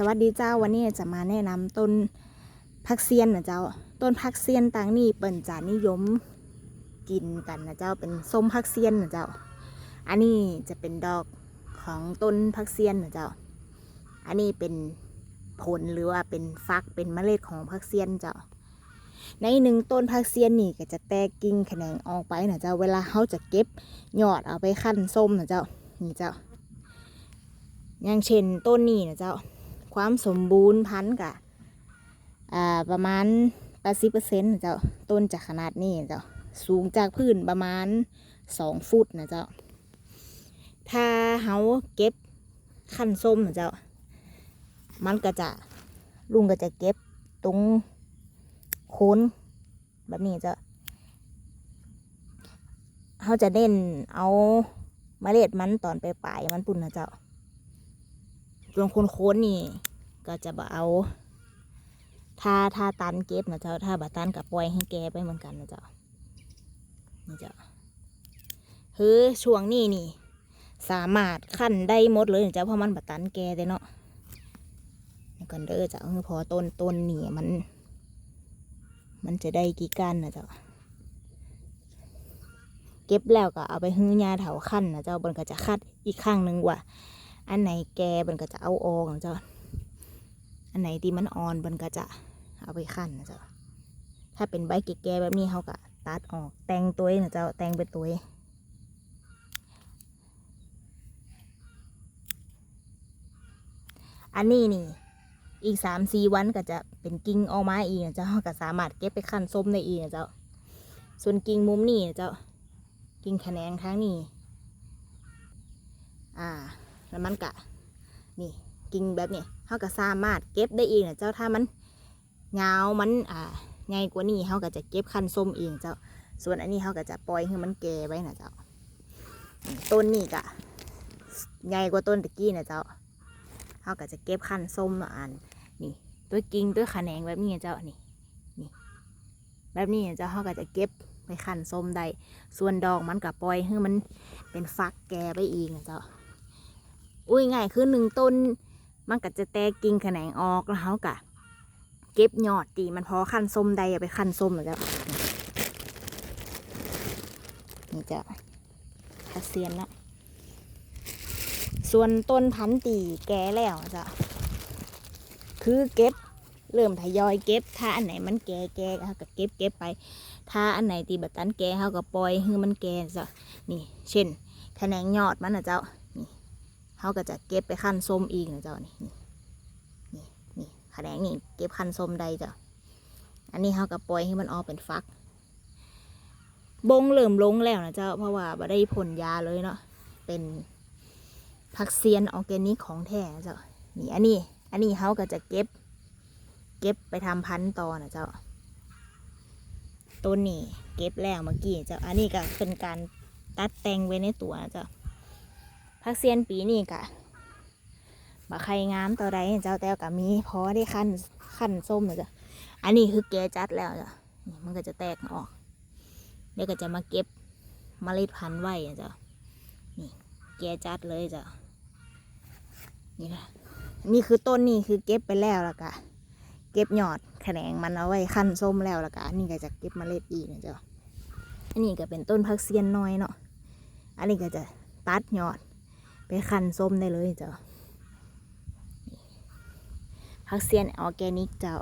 สวัสดีเจ้าวันนี้จะมาแนะนำต้นพักเซียนนะเจ้า ต้นพักเซียนต่างนี่เปิ่นจะนิยมกินกันนะเจ้าเป็นส้มพักเซียนนะเจ้า อันนี้จะเป็นดอกของต้นพักเซียนนะเจ้า อันนี้เป็นผลหรือว่าเป็นฟักเป็นเมล็ดของพักเซียนเจ้า ในหนึ่งต้นพักเซียนนี่ก็จะแตกกิ่งแขนงออกไปนะเจ้าเวลาเขาจะเก็บยอดเอาไปขั้นส้มนะเจ้านี่เจ้า อย่างเช่นต้นนี้นะเจ้า ความสมบูรณ์พันธุ์กะประมาณ80%นะเจ้าต้นจากขนาดนี้เจ้าสูงจากพื้นประมาณ2ฟุตนะเจ้าถ้าเฮาเก็บขั้นส้มนะเจ้ามันก็จะลุงก็จะเก็บตรงโคนแบบนี้เจ้าเขาจะเน้นเอาเมล็ดมันตอนไปปลายมันปุ่นนะเจ้า ส่วนคนโค้นนี่ ก็จะบเอาถ้าถ้าตันเก็บนะเจ้าถ้าบัตันกับปล่อยให้แกไปเหมือนกันนะเจ้านี่เจ้าคือช่วงนี้นี่ สามารถขั้นได้หมดเลยนะเจ้าเพราะมันบัตันแกเด้เนาะนี่กันเด้อเจ้าพอต้นต้นนี่มัน มันจะได้กี่กันนะเจ้าเก็บแล้วก็เอาไปหื้อยาเถาขั้นนะเจ้าบนก็จะคัดอีกข้างหนึ่งว่า อันไหนแก่มันก็จะเอาออกนะจ้าอันไหนที่มันอ่อนมันก็จะเอาไปขั้นนะเจ้าถ้าเป็นใบแก่ๆแบบนี้เขาก็ตัดออกแต่งตัวนะจ้าแต่งเป็นตัวอันนี้นี่อีกสามสี่วันก็จะเป็นกิ่งออกมาอีกนะเจ้าก็สามารถเก็บไปขั้นส้มได้อีกนะเจ้าส่วนกิ่งมุมนี่นะเจ้ากิ่งแขนงทั้งนี้อ่า แล้วมันกะนี่กิ่งแบบนี้เขาก็สามารถเก็บได้เองนะเจ้าถ้ามันยาวมันอ่าใหญ่กว่านี้เขาก็จะเก็บคันส้มเองเจ้า ส่วนอันนี้เขาก็จะปล่อยให้มันแก่ไว้นะเจ้า ต้นนี่กะใหญ่กว่าต้นตะกี้นะเจ้าเขาก็จะเก็บคันส้มอันนี่ตัวกิ่งตัวขะแหนงแบบนี้เจ้านี่นี่แบบนี้เจ้าเขาก็จะเก็บไปคันส้มได้ ส่วนดอกมันก็ปล่อยให้มันเป็นฟักแก่ไปอีกนะเจ้า อุ้ยง่ายคือหนึ่งต้น มันก็จะแตกกิ่งแขนงออกแล้วเขากะเก็บยอดตีมันพอขั้นส้มใดเอาไปขั้นส้มแล้วนี่จะคัดเซียนละส่วนต้นพันตีแก่แล้วจะคือเก็บเริ่มทยอยเก็บ ถ้าอันไหนมันแก่แก่เขาก็เก็บเก็บไป ถ้าอันไหนตีแบบตันแก่เขาก็ปล่อยให้มันแก่จ้ะนี่ เช่นแขนงยอดมันนะเจ้า เขาก็จะเก็บไปขั้นส้มอีกนะเจ้านี่นี่นี่นี่ขนงนี่เก็บขั้นส้มใดเจ้าอันนี้เขาก็ปล่อยให้มันออกเป็นฟัก บงเริ่มลงแล้วนะเจ้าเพราะว่าบ่ได้ผลยาเลยเนาะเป็นผักเซียนออร์แกนิกของแท้นะเจ้านี่อันนี้อันนี้เขาก็จะเก็บ เก็บไปทำพันธุ์ต่อนะเจ้าต้นนี้เก็บแล้วเมื่อกี้เจ้าอันนี้ก็เป็นการตัดแต่งไว้ในตัวนะเจ้า พักเซียนปีนี้กะบะไข่งามตัวใดเจ้าแต้วกะมีพอได้ขั้นขั้นส้มเลยจ้ะอันนี้คือแกจัดแล้วจ้ะนี่มันก็จะแตกออก เดี๋ยวก็จะมาเก็บเมล็ดพันธุ์ไว้จ้ะนี่แกจัดเลยจ้ะนี่ค่ะนี่คือต้นนี่คือเก็บไปแล้วล้วกะเก็บยอดแขนงมันเอาไว้ขั้นส้มแล้วล้วกะอันนี้ก็จะเก็บเมล็ดอีกนะจ้ะอันนี้ก็เป็นต้นพักเซียนน้อยเนาะอันนี้ก็จะตัดยอด ไปคันส้มได้เลยเจ้าพักเซียนออร์แกนิกเจ้า